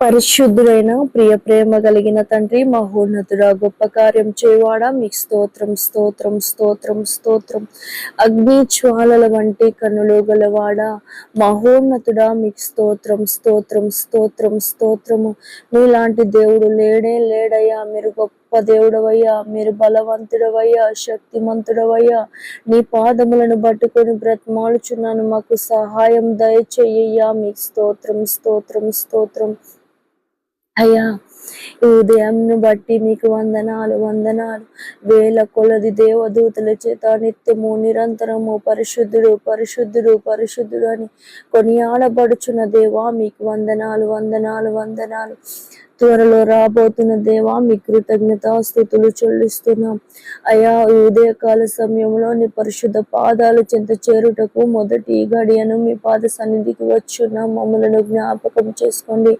పరిశుద్ధుడైన ప్రియ ప్రేమ కలిగిన తండ్రి మహోన్నతుడా గొప్ప కార్యం చేయవాడా? మీకు స్తోత్రం స్తోత్రం స్తోత్రం స్తోత్రం. అగ్ని జ్వాలల వంటి కన్నులు గలవాడా? మహోన్నతుడా మీకు స్తోత్రం స్తోత్రం స్తోత్రం స్తోత్రము. మీలాంటి దేవుడు లేడే లేడయ్యా. మీరు గొప్ప దేవుడవయ్యా. మీరు బలవంతుడవయ్యా. శక్తిమంతుడవయ్యా. నీ పాదములను పట్టుకొని బ్రతమాలుచున్నాను. మాకు సహాయం దయచేయ్యా మీకు స్తోత్రం స్తోత్రం స్తోత్రం. అయ్యా ఈ ఉదయంను బట్టి మీకు వందనాలు వందనాలు. వేల కొలది దేవదూతల చేత నిత్యము నిరంతరము పరిశుద్ధుడు పరిశుద్ధుడు పరిశుద్ధుడు అని కొనియాడబడుచున్న దేవా మీకు వందనాలు వందనాలు వందనాలు. త్వరలో రాబోతున్న దేవా మీ కృతజ్ఞత స్థుతులు చెల్లిస్తున్నాం అయా ఉదయకాల సమయంలో నీ పరిశుద్ధ పాదాలు చెంత చేరుటకు మొదటి గడియను మీ పాద సన్నిధికి వచ్చున్న. మమ్మలను జ్ఞాపకం చేసుకోండి.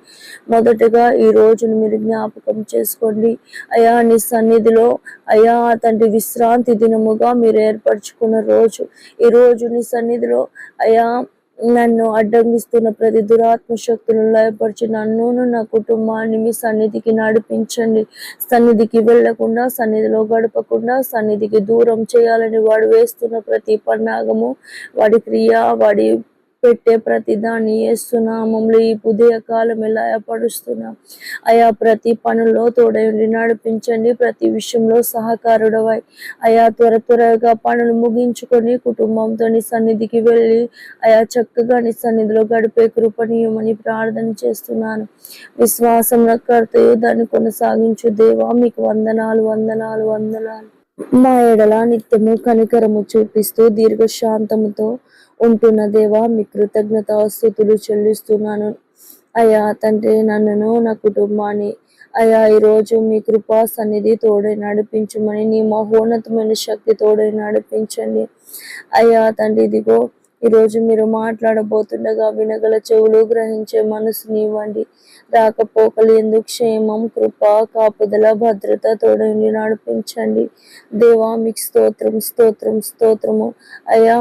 మొదటగా ఈ రోజును మీరు జ్ఞాపకం చేసుకోండి. అయా నీ సన్నిధిలో అయా తండ్రి విశ్రాంతి దినముగా మీరు ఏర్పరచుకున్న రోజు. ఈ రోజు నీ సన్నిధిలో అయా నన్ను అడ్డంగిస్తున్న ప్రతి దురాత్మ శక్తులను లయపరిచి నన్ను నా కుటుంబాన్ని మీ సన్నిధికి నడిపించండి. సన్నిధికి వెళ్ళకుండా సన్నిధిలో గడపకుండా సన్నిధికి దూరం చేయాలని వాడు వేస్తున్న ప్రతి పన్నాగము వాడి క్రియ వాడి పెట్టే ప్రతి దాన్ని వేస్తున్నామంలో ఈ ఉదయ కాలం ఎలా పడుస్తున్నాం అయా ప్రతి పనుల్లో తోడయండి నడిపించండి. ప్రతి విషయంలో సహకారుడవై. అయా త్వర త్వరగా పనులు ముగించుకొని కుటుంబంతో నీ సన్నిధికి వెళ్ళి అయా చక్కగా నీ సన్నిధిలో గడిపే కృపణీయమని ప్రార్థన చేస్తున్నాను. విశ్వాసం కర్తయు దాన్ని కొనసాగించు దేవా. మీకు వందనాలు వందనాలు వందనాలు. మా ఎడల నిత్యము కనికరము చూపిస్తూ దీర్ఘశాంతముతో ఉంటున్న దేవా మీ కృతజ్ఞత స్థుతులు చెల్లిస్తున్నాను. అయ్యా తండ్రి నన్నును నా కుటుంబాన్ని అయ్యా ఈరోజు మీ కృపా సన్నిధి తోడై నడిపించమని నీ మహోన్నతమైన శక్తి తోడై నడిపించండి. అయ్యా తండ్రి ఇదిగో ఈరోజు మీరు మాట్లాడబోతుండగా వినగల చెవులు గ్రహించే మనసుని ఇవ్వండి. రాకపోకలు ఎందుకు క్షేమం కృప కాపుదల భద్రత తోడండి నడిపించండి. దేవా మీకు స్తోత్రం స్తోత్రం స్తోత్రము. అయా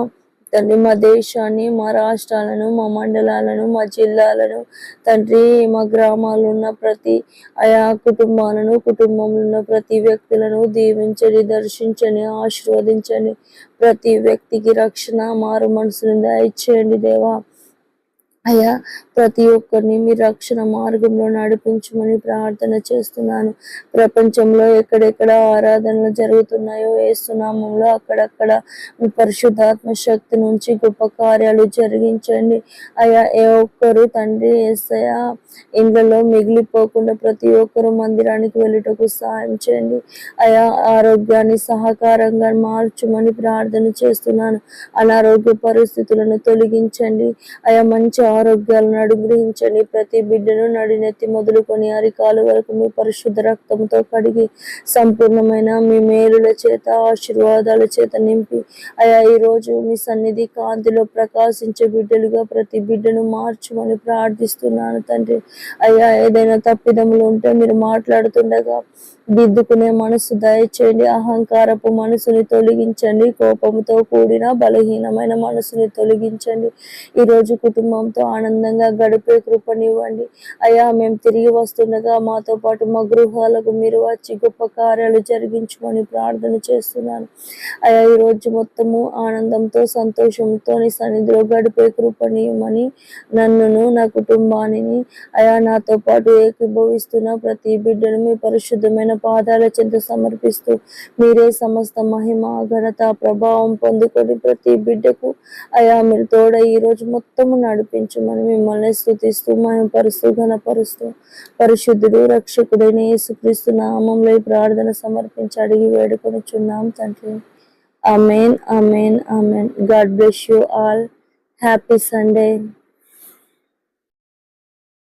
తండ్రి మా దేశాన్ని మా రాష్ట్రాలను మా మండలాలను మా జిల్లాలను తండ్రి మా గ్రామాల్లో ఉన్న ప్రతి ఆయా కుటుంబాలను కుటుంబంలో ఉన్న ప్రతి వ్యక్తులను దీవించండి దర్శించండి ఆశీర్వదించండి. ప్రతి వ్యక్తికి రక్షణ మారు మనసుని దయచేయండి దేవా. అయ్యా ప్రతి ఒక్కరిని మీ రక్షణ మార్గంలో నడిపించమని ప్రార్థన చేస్తున్నాను. ప్రపంచంలో ఎక్కడెక్కడ ఆరాధనలు జరుగుతున్నాయో వేస్తున్నామంలో అక్కడక్కడ మీ పరిశుద్ధాత్మ శక్తి నుంచి గొప్ప కార్యాలు జరిగించండి. అయ్యా ఏ ఒక్కరు తండ్రి ఏసయా ఇండ్లలో మిగిలిపోకుండా ప్రతి ఒక్కరు మందిరానికి వెళ్ళుటకు సహాయం చేయండి. అయా ఆరోగ్యాన్ని సహకారంగా మార్చమని ప్రార్థన చేస్తున్నాను. అనారోగ్య పరిస్థితులను తొలగించండి. అయా మంచి ఆరోగ్యాలను అనుగ్రహించండి ప్రతి బిడ్డను నడినెత్తి మొదలుకొని అరికాలు వరకు మీ పరిశుద్ధ రక్తంతో కడిగి సంపూర్ణమైన మీ మేలుల చేత ఆశీర్వాదాల చేత నింపి. అయా ఈ రోజు మీ సన్నిధి కాంతిలో ప్రకాశించే బిడ్డలుగా ప్రతి బిడ్డను మార్చమని ప్రార్థిస్తున్నాను తండ్రి. అయ్యా ఏదైనా తప్పిదములు ఉంటే మీరు మాట్లాడుతుండగా దిద్దుకునే మనసు దయచేయండి. అహంకారపు మనసుని తొలగించండి. కోపంతో కూడిన బలహీనమైన మనసుని తొలగించండి. ఈరోజు కుటుంబంతో ఆనందంగా గడిపే కృపనివ్వండి. అయ్యా మేము తిరిగి వస్తుండగా మాతో పాటు మా గృహాలకు మీరు వచ్చి గొప్ప కార్యాలు జరిగించమని ప్రార్థన చేస్తున్నాను. అయ్యా ఈరోజు మొత్తము ఆనందంతో సంతోషంతో సన్నిధిలో గడిపే కృపనివ్వమని నన్నును నా కుటుంబాన్ని అయా నాతో పాటు ఏకీభవిస్తున్న ప్రతి బిడ్డను మీ పరిశుద్ధమైన పాదాల చెంత సమర్పిస్తూ మీరే సమస్త మహిమ ఘనత ప్రభావం పొందుకొని ప్రతి బిడ్డకు అయా మీరు తోడ ఈ రోజు మొత్తము నడిపించమని మిమ్మల్ని స్థుతిస్తూ మహిమపరుస్తూ ఘనపరుస్తూ పరిశుద్ధుడు రక్షకుడైన యేసుక్రీస్తు నామంలో ఈ ప్రార్థన సమర్పించి అడిగి వేడుకొని చున్నాం తండ్రి. Amen amen amen God bless you all. Happy Sunday.